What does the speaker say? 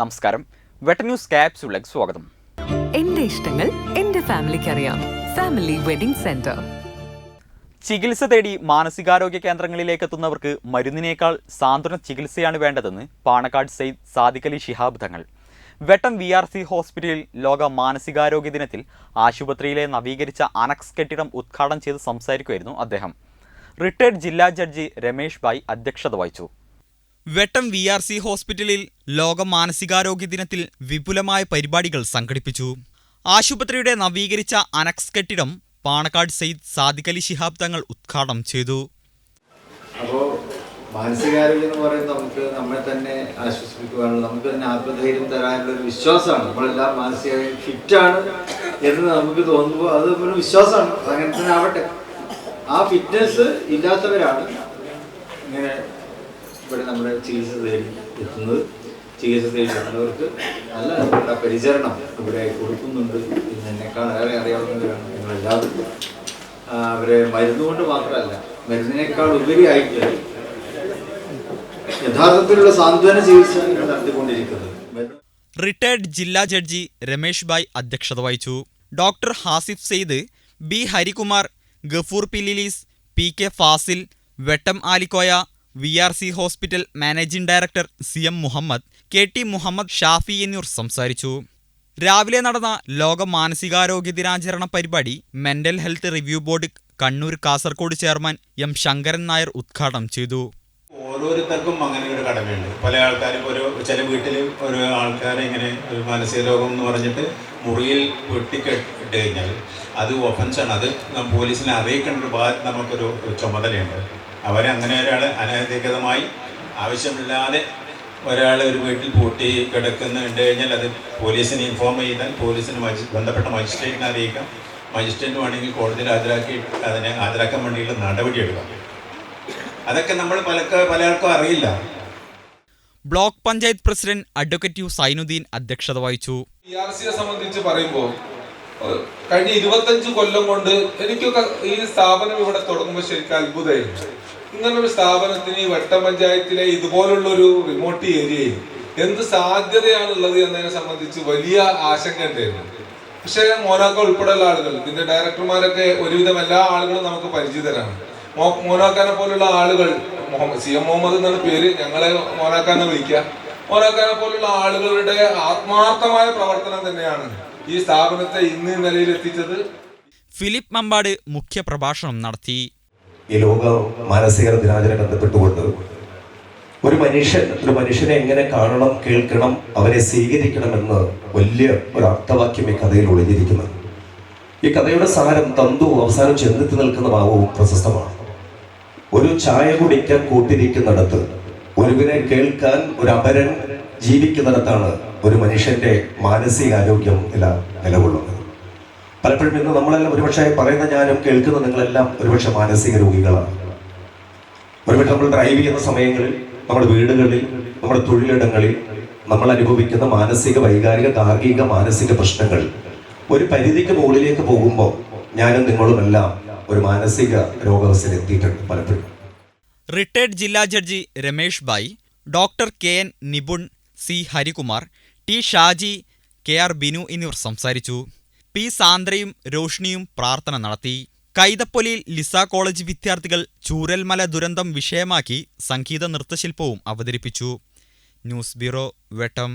നമസ്കാരം. വെട്ട ന്യൂസ് ക്യാപ്സ്യൂളിലേക്ക് സ്വാഗതം. എന്റെ ഇഷ്ടങ്ങൾ എന്റെ ഫാമിലിക്ക് അറിയാം. Family wedding centre. ചികിത്സ തേടി മാനസികാരോഗ്യ കേന്ദ്രങ്ങളിലേക്ക് എത്തുന്നവർക്ക് മരുന്നിനേക്കാൾ സാന്ത്വന ചികിത്സയാണ് വേണ്ടതെന്ന് പാണക്കാട് സെയ്ദ് സാദിഖലി ശിഹാബ് തങ്ങൾ. വെട്ടം വി ആർ സി ഹോസ്പിറ്റലിൽ ലോക മാനസികാരോഗ്യ ദിനത്തിൽ ആശുപത്രിയിലെ നവീകരിച്ച അനക്സ് കെട്ടിടം ഉദ്ഘാടനം ചെയ്ത് സംസാരിക്കുമായിരുന്നു അദ്ദേഹം. റിട്ടയർഡ് ജില്ലാ ജഡ്ജി രമേഷ് ഭായ് അധ്യക്ഷത വഹിച്ചു. വെട്ടം വി ആർ സി ഹോസ്പിറ്റലിൽ ലോക മാനസികാരോഗ്യ ദിനത്തിൽ വിപുലമായ പരിപാടികൾ സംഘടിപ്പിച്ചു. ആശുപത്രിയുടെ നവീകരിച്ച അനക്സ് കെട്ടിടം പാണക്കാട് സെയ്ദ് സാദിഖ് അലി ശിഹാബ് തങ്ങൾ ഉദ്ഘാടനം ചെയ്തു. അപ്പോൾ മാനസികാരോഗ്യം എന്ന് പറയുന്നത് നമുക്ക് നമ്മളെ തന്നെ ആശ്വസിപ്പിക്കുവാനുള്ള നമുക്ക് തന്നെ ആത്മധൈര്യം തരാനുള്ള ഒരു വിശ്വാസമാണ്. നമ്മളെല്ലാം മാനസികമായി ഫിറ്റാണ് എന്ന് നമുക്ക് തോന്നുമ്പോൾ അത് ഒരു വിശ്വാസമാണ്. അങ്ങനെ തന്നെ ആവട്ടെ. ആ ഫിറ്റ്നസ് ഇല്ലാത്തവരാണ് നമ്മുടെ ചികിത്സ തേടി എത്തുന്നത് ചികിത്സ തേടി എത്തുന്നവർക്ക് നല്ല പരിചരണം ഇവിടെ കൊടുക്കുന്നുണ്ട് എന്നെക്കാൾ ഏറെ അറിയാവുന്നവരാണ് നിങ്ങളെല്ലാവരും. അവരെ മരുന്നുകൊണ്ട് മാത്രമല്ല മരുന്നിനേക്കാൾ ഉപരിയായിട്ട് യഥാർത്ഥത്തിലുള്ള സാന്ത്വന ചികിത്സ നടത്തിക്കൊണ്ടിരിക്കുന്നത്. റിട്ടയർഡ് ജില്ലാ ജഡ്ജി രമേഷ് ബായ് അധ്യക്ഷത വഹിച്ചു. Doctor Hasif Sayed B Harikumar Gafoor പിലിലീസ് P K Fasil Vettam Alikoya V R C hospital managing director C M Muhammad K T Muhammad Shafi എന്നിവർ സംസാരിച്ചു. രാവിലെ നടന്ന ലോക മാനസികാരോഗ്യ ദിനാചരണ പരിപാടി mental health review board Kannur Kasaragod chairman M Sankaran Nair ഉദ്ഘാടനം ചെയ്തു. ഓരോരുത്തർക്കും അങ്ങനെ ഒരു കടമയുണ്ട്. പല ആൾക്കാരും ഒരു ചില വീട്ടിൽ ഒരു ആൾക്കാരെ ഇങ്ങനെ ഒരു മാനസിക രോഗം എന്ന് പറഞ്ഞിട്ട് മുറിയിൽ വെട്ടിക്കെട്ട് കഴിഞ്ഞാൽ അത് ഒഫൻസാണ് അത് പോലീസിനെ അറിയിക്കേണ്ട ഒരു നമുക്കൊരു ചുമതലയുണ്ട്. അവരെ അങ്ങനെ ഒരാൾ അനധികൃതമായി ആവശ്യമില്ലാതെ ഒരാൾ ഒരു വീട്ടിൽ പൂട്ടി കിടക്കുന്നുണ്ട് കഴിഞ്ഞാൽ അത് പോലീസിനെ ഇൻഫോം ചെയ്താൽ പോലീസിന് ബന്ധപ്പെട്ട മജിസ്ട്രേറ്റിനെ അറിയിക്കാം. മജിസ്ട്രേറ്റ് വേണമെങ്കിൽ കോടതിയിൽ ഹാജരാക്കി അതിനെ ഹാജരാക്കാൻ വേണ്ടിയുള്ള നടപടിയെടുക്കാം അതൊക്കെ നമ്മൾ പലക്ക് പല പലർക്കും അറിയില്ല. Block panchayat president advocate U Sainudheen അധ്യക്ഷത വഹിച്ചു. സംബന്ധിച്ച് പറയുമ്പോൾ കഴിഞ്ഞ ഇരുപത്തഞ്ച് കൊല്ലം കൊണ്ട് എനിക്കൊക്കെ ഈ സ്ഥാപനം ഇവിടെ തുടങ്ങുമ്പോൾ ശരിക്കും അത്ഭുതമായിരുന്നു. ഇങ്ങനൊരു സ്ഥാപനത്തിന് ഈ വട്ടം പഞ്ചായത്തിലെ ഇതുപോലുള്ള ഒരു റിമോട്ട് ഏരിയയിൽ എന്ത് സാധ്യതയാണുള്ളത് എന്നതിനെ സംബന്ധിച്ച് വലിയ ആശങ്ക ഉണ്ടായിരുന്നു. പക്ഷേ മോനാക്ക ഉൾപ്പെടെയുള്ള ആളുകൾ ഇതിന്റെ ഡയറക്ടർമാരൊക്കെ ഒരുവിധം എല്ലാ ആളുകളും നമുക്ക് പരിചിതരാണ്. മോനാക്കാനെ പോലുള്ള ആളുകൾ മുഹമ്മദ് സി എം മുഹമ്മദ് എന്നാണ് പേര് ഞങ്ങളെ മോനാക്കാന്ന് വിളിക്കുക. മോനാക്കാനെ പോലുള്ള ആളുകളുടെ ആത്മാർത്ഥമായ പ്രവർത്തനം തന്നെയാണ് ഈ സ്ഥാപനത്തെ ഇന്ന് നിലയിലെത്തിച്ചത് ഫിലിപ്പ് മമ്പാട് മുഖ്യ പ്രഭാഷണം നടത്തി. ഈ ലോക മാനസിക ദിനാചരണം ബന്ധപ്പെട്ടുകൊണ്ട് ഒരു മനുഷ്യൻ ഒരു മനുഷ്യനെ എങ്ങനെ കാണണം കേൾക്കണം അവരെ സ്വീകരിക്കണമെന്ന് വലിയ ഒരു അർത്ഥവാക്യം ഈ കഥയിൽ ഒളിഞ്ഞിരിക്കുന്നത്. ഈ കഥയുടെ സാരം തന്തു അവസാനം ചെന്നെത്തി നിൽക്കുന്ന ഭാവവും പ്രശസ്തമാണ്. ഒരു ചായ കുടിക്കാൻ കൂട്ടിരിക്കുന്നിടത്ത് ഒരുവിനെ കേൾക്കാൻ ഒരു അപരൻ ജീവിക്കുന്നിടത്താണ് ഒരു മനുഷ്യന്റെ മാനസികാരോഗ്യം നില നിലകൊള്ളുന്നത്. പലപ്പോഴും ഇന്ന് നമ്മളെല്ലാം ഒരുപക്ഷെ പറയുന്ന ഞാനും കേൾക്കുന്ന നിങ്ങളെല്ലാം ഒരുപക്ഷെ മാനസിക രോഗികളാണ്. ഒരുപക്ഷെ നമ്മൾ ഡ്രൈവ് ചെയ്യുന്ന സമയങ്ങളിൽ നമ്മുടെ വീടുകളിൽ നമ്മുടെ തൊഴിലിടങ്ങളിൽ നമ്മൾ അനുഭവിക്കുന്ന മാനസിക വൈകാരിക ഗാർഹിക മാനസിക പ്രശ്നങ്ങൾ. ഒരു പരിധിക്ക് മുകളിലേക്ക് പോകുമ്പോൾ ഞാനും നിങ്ങളുമെല്ലാം ഒരു മാനസിക രോഗാവസ്ഥയിൽ എത്തിയിട്ടുണ്ട് പലപ്പോഴും. റിട്ടയർഡ് ജില്ലാ judge Ramesh Bai doctor K N Nipun C Harikumar T Shaji K R Binu എന്നിവർ സംസാരിച്ചു. പി സാന്ദ്രയും രോഷ്ണിയും പ്രാർത്ഥന നടത്തി. കൈതപ്പൊലിയിൽ ലിസ കോളേജ് വിദ്യാർത്ഥികൾ ചൂരൽമല ദുരന്തം വിഷയമാക്കി സംഗീത നൃത്തശില്പവും അവതരിപ്പിച്ചു. News bureau Vettam.